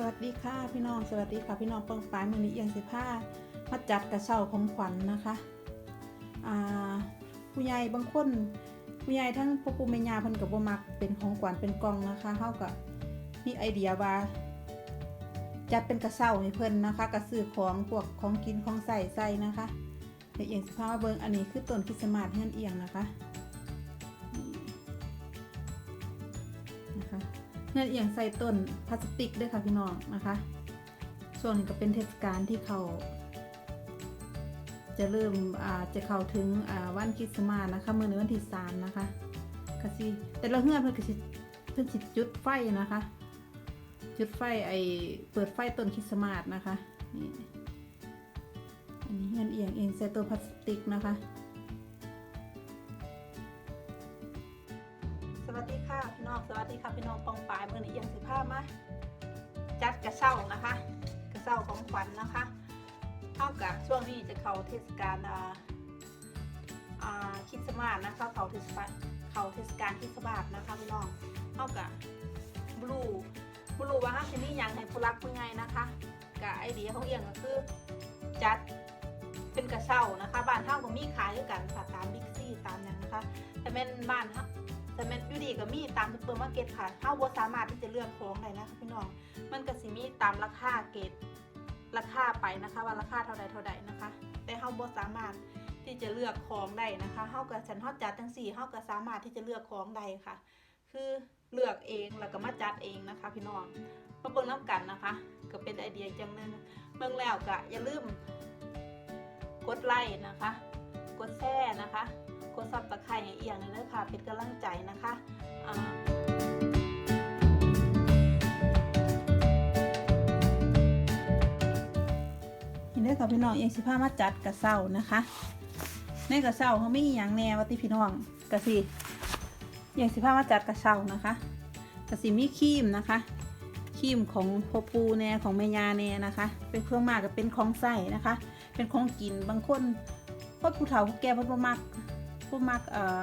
สวัสดีค่ะพี่น้องสวัสดีค่ะพี่น้องเปังปายมือนี้เอียงสิผ้ามาจัดกระเช้าของขวัญนะคะอ่าผู้ใหญ่บางคนผู้ใหญ่ทั้งพ่อปู่แม่ย่าเพิ่นกับบ่มักเป็นของขวัญเป็นกล่องนะคะเฮาก็มีไอเดียว่าจัดเป็นกระเช้าให้เพิ่นนะคะกระซื้อของพวกของกินของใส่ใส่นะคะเดี๋ยวเอียงสิผ้ามาเบิ่งอันนี้คือต้นคริสต์มาสเฮือนเอียงนะคะ เงื่นเอียงใส่ต้นพลาสติกด้วยค่ะพี่น้องนะคะส่วนนี้ก็เป็นเทศกาลที่เขาจะเริ่มจะเข้าถึงวันคริสต์มาสนะคะเมื่อในวันที่สามนะคะกสิแต่ละเงื่อนเพิ่นก็สิเพิ่นสิจุดไฟนะคะ จุดไฟไอเปิดไฟต้นคริสต์มาสนะคะนี่อันนี้เงื่อนเอียงเองใส่ตัวพลาสติกนะคะ องสวัสดีค่ะพี่น้องปองปายเมื่อนี้เอียงสิผ้ามาจัดกระเช้านะคะ กระเช้าของขวัญนะคะเท่ากับช่วงนี้จะเข้าเทศกาลคริสต์มาสนะคะเข้าเทศกาลเข้าเทศกาลคริสต์มาสนะคะพี่น้องเท่ากับบลูบลูว่าห้าชนิดอย่างให้ผู้รักผู้ใหญ่นะคะกับไอเดียของเอียงก็คือจัดเป็นกระเช้านะคะบ้านเท่าก็มีขายด้วยกันค่ะตามบิ๊กซี่ตามอย่างนะคะแต่เป็นบ้านเฮา แต่แม่นอยู่ดีก็มีตามซุปเปอร์มาร์เก็ตค่ะเฮาบ่สามารถที่จะเลือกของได้นะคะพี่น้อง มันก็สิมีตามราคาเกรดราคาไปนะคะ ว่าราคาเท่าใดเท่าใดนะคะ แต่เฮาบ่สามารถที่จะเลือกของได้นะคะเฮาก็ฉันเฮาจัดจังซี่เฮาก็สามารถที่จะเลือกของได้ค่ะ คือเลือกเองแล้วก็มาจัดเองนะคะ พี่น้องมาเบิ่งน้ำกันนะคะ ก็เป็นไอเดียจังเลยนะเบิ่งแล้วก็อย่าลืมกดไลค์นะคะ กดแชร์นะคะ กดซับตะไคร้เอียงเลยนะคะเป็นกำลังใจนะคะอ่เห็นได้ค่ะพี่น้องเอียงสิผ้ามาจัดกระเซ้านะคะ ในกระเซ้าเขาไม่มีอย่างแนวว่าติพี่น้องกระสีเอียงสิผ้ามาจัดกระเซ้านะคะกระสีมีครีมนะคะครีมของพ่อปูแน่ของแม่ยาแน่นะคะ เป็นเครื่องมากกับเป็นของใส่นะคะ เป็นของกินบางคนพวกผู้เฒ่าผู้แก่เพิ่นบ่มัก พวกมักเอ่อ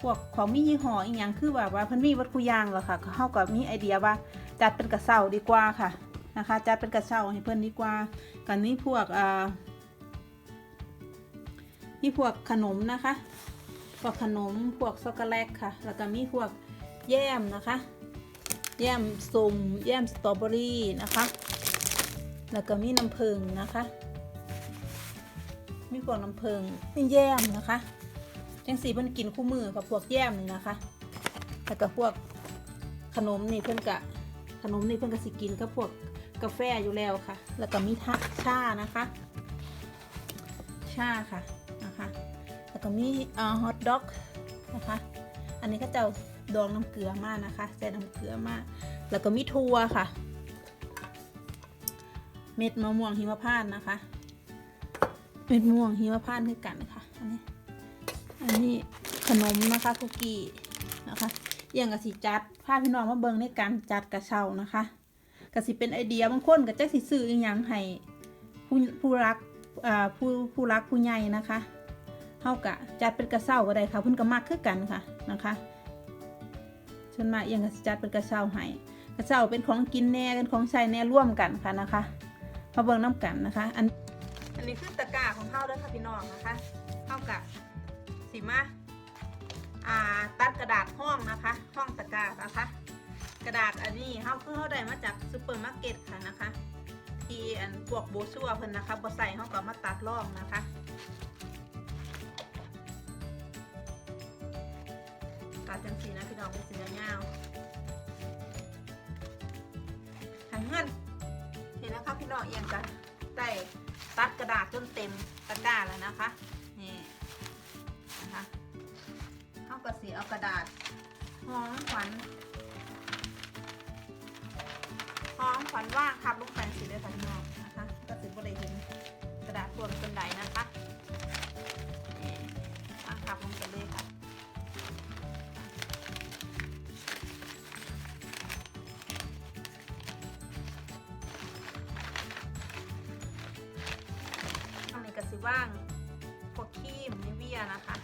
พวกของมียี่ห้ออีกอย่างคือแบบว่าเพิ่นมีวัตถุยางแล้วค่ะเขาก็มีไอเดียว่า จัดเป็นกระเซ้าดีกว่าค่ะนะคะ จัดเป็นกระเซ้าให้เพิ่นดีกว่ากันนี้พวกเอ่อมีพวกขนมนะคะ พวกขนมพวกช็อกโกแลตค่ะ แล้วก็มีพวกแยมนะคะ แยมส้มแยมสตรอเบอรี่นะคะ แล้วก็มีน้ำผึ้งนะคะ มีพวกน้ำผึ้งมีแยมนะคะ จังสีเพิ่นกินคู่มือกับพวกแยมนี่นะคะ แล้วก็พวกขนมนี่เพิ่นกะขนมนี่เพิ่นก็สิกินกับพวกกาแฟอยู่แล้วค่ะ แล้วก็มีทะชานะคะ ชาค่ะนะคะ แล้วก็มีอ่าฮอทด็อกนะคะ อันนี้ก็จะดองน้ำเกลือมากนะคะใส่น้ำเกลือมาก แล้วก็มีถั่วค่ะ เม็ดมะม่วงหิมพานต์นะคะ เม็ดมะม่วงหิมพานต์คือกันค่ะ อันนี้ อันนี้ขนมนะคะคุกกี้นะคะเอี่ยงกับสีจัดพาพี่น้องมาเบิ่งในการจัดกระเช้านะคะกะสิเป็นไอเดียบางคนก็จะสิซื้ออีหยังให้ผู้ผู้รักอ่าผู้ผู้รักผู้ใหญ่นะคะเฮากะจัดเป็นกระเช้าก็ได้ค่ะเพิ่นก็มักคือกันค่ะนะคะส่วนมาเอี่ยงก็สิจัดเป็นกระเช้าให้กระเช้าเป็นของกินแน่เป็นของใช้แน่ร่วมกันค่ะนะคะมาเบิ่งน้กันนะคะ อันอันนี้คือตะกร้าของเฮาด้อค่ะพี่น้องนะคะเฮากะ สิมาอ่าตัดกระดาษห้องนะคะ ห้องตะกร้านะคะ กระดาษอันนี้เขาคือเขาได้มาจากซูเปอร์มาร์เก็ตค่ะนะคะที่อันพวกโบชัวเพิ่นนะคะบอใส่เขาก็มาตัดลอกนะคะตัดจังสีนะพี่น้องเป็นสียาๆทางเงินเห็นนะคะพี่น้องเอียงกันได้ตัดกระดาษจนเต็มตะกร้าแล้วนะคะ กระสีเอากระดาษหอมขวัญหอมขวัญว่างทับลูกแป้งสีเลยค่ะพี่น้องนะคะกระสีบริเห็นกระดาษตัวเป็นไดนะคะนี่วางทับลงไปเลยค่ะอันนี้กระสีว่างพวกครีมนิเวียนะคะ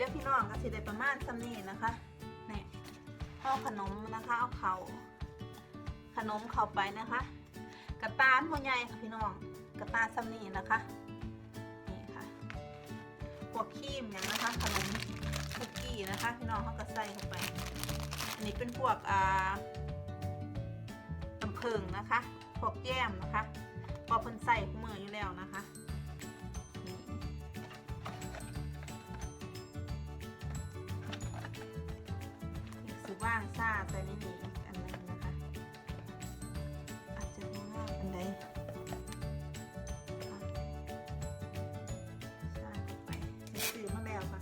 เด้อพี่น้องก็สิได้ประมาณซ้ำนี้นะคะนี่เอาขนมนะคะเอาเขาขนมเข้าไปนะคะ กระตานหัวใหญ่ค่ะพี่น้องกระตาซ้ำนี้นะคะนี่ค่ะพวกครีมอย่างนะคะ ขนมคุกกี้นะคะ พี่น้องเขาก็ใส่เข้าไป อันนี้เป็นพวกอ่าน้ำผึ้งนะคะพวกแยมนะคะพอเพิ่นใส่มืออยู่แล้วนะคะ ว่างซ่าแต่นี่มีอีกอันนึงนะคะ อาจจะไม่ว่างอันใดอะซ่าไปนี่ซื้อมาแล้วค่ะ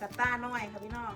กระต้าน้อยค่ะพี่น้อง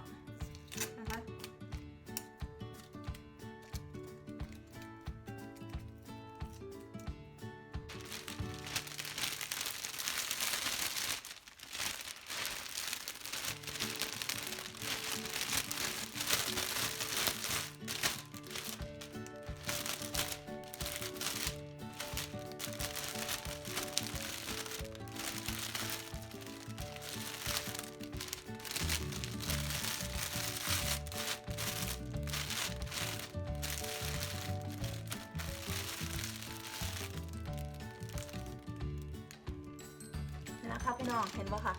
นี่นะคะพี่น้องเห็นปะคะ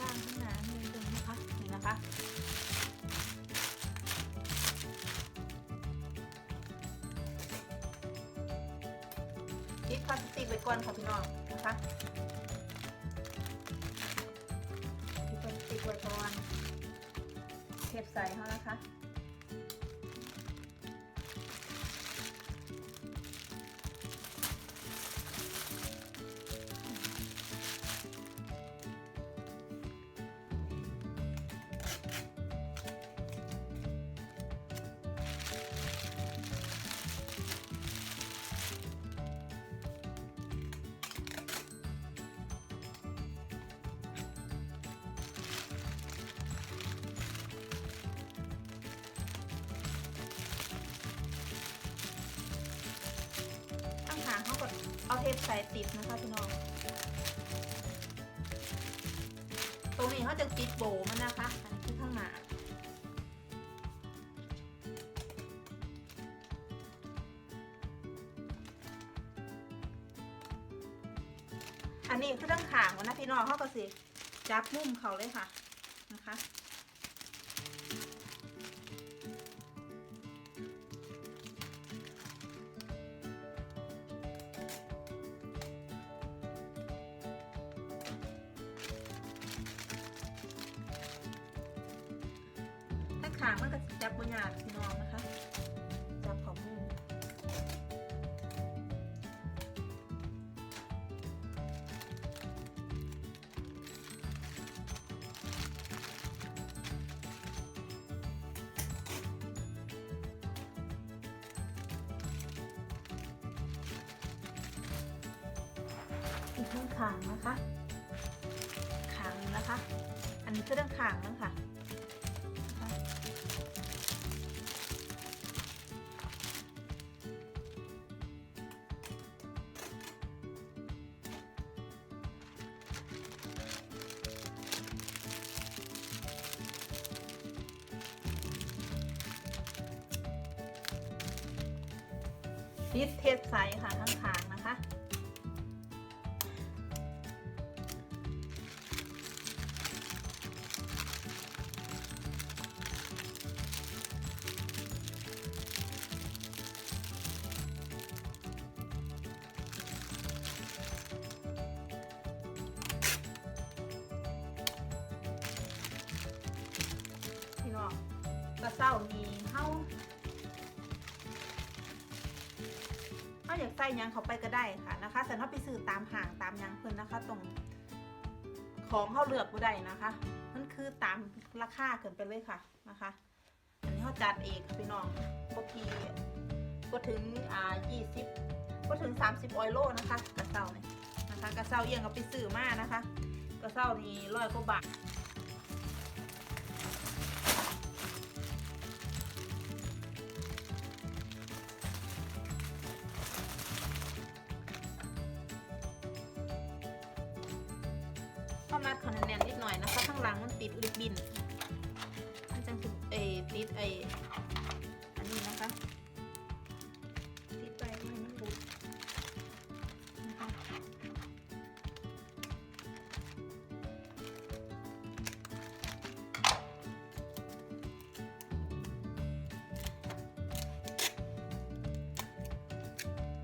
ด้านข้างหน้ามีตรงนะคะนี่นะคะปิดพลาสติกไว้ก่อนค่ะพี่น้องนะคะปิดพลาสติกไว้ก่อนเทปใส่เขานะคะ เอาเทปใส่ติดนะคะพี่น้อง ตรงนี้เขาจะติดโบมันนะคะ อันนี้คือข้างหน้าอันนี้คือตั้งขางมันนะพี่น้องเขาก็สิจับมุมเขาเลยค่ะนะคะ ขางมันก็จับบนยากพี่น้องนะคะ จับของมืออีกข้างขางนะคะ ขางนะคะ อันนี้คือด้านขางนะคะ ปิดเทปใสค่ะข้าง ส่ยังเขาไปก็ได้ค่ะนะคะแต่ถ้าไปซื้อตามห่างตามยังเพิ่นนะคะ ตรง ของเขาเลือกบ่ได้นะคะมันคือตามราคาเกินไปเลยค่ะนะคะ อันนี้เขาจัดเองพี่น้องพวกทีก็ถึงอ่า20ก็ถึง 30 ออยโลนะคะ กระเซาเนี่ยนะคะ กระเซาเอียงกับไปซื้อมานะคะ กระเซานี่ร้อยกว่าบาท ติดลิบบินมันจังถึงเอติดไออันนี้นะคะ ติดไปไม่ให้มันหลุดนะคะ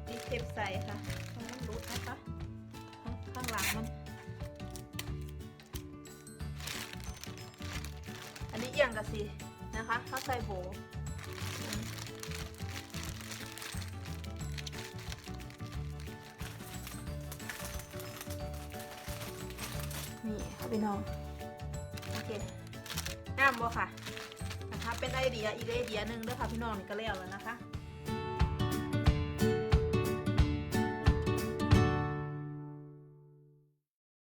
ติดเทปใส่ค่ะ นะคะเขาใส่โบนี่ค่ะพี่น้อง โอเคงามบ่ค่ะ นะคะ เป็นไอเดียอีกไอเดียหนึ่งด้วยค่ะพี่น้องนี่ก็แล้วแล้วนะคะ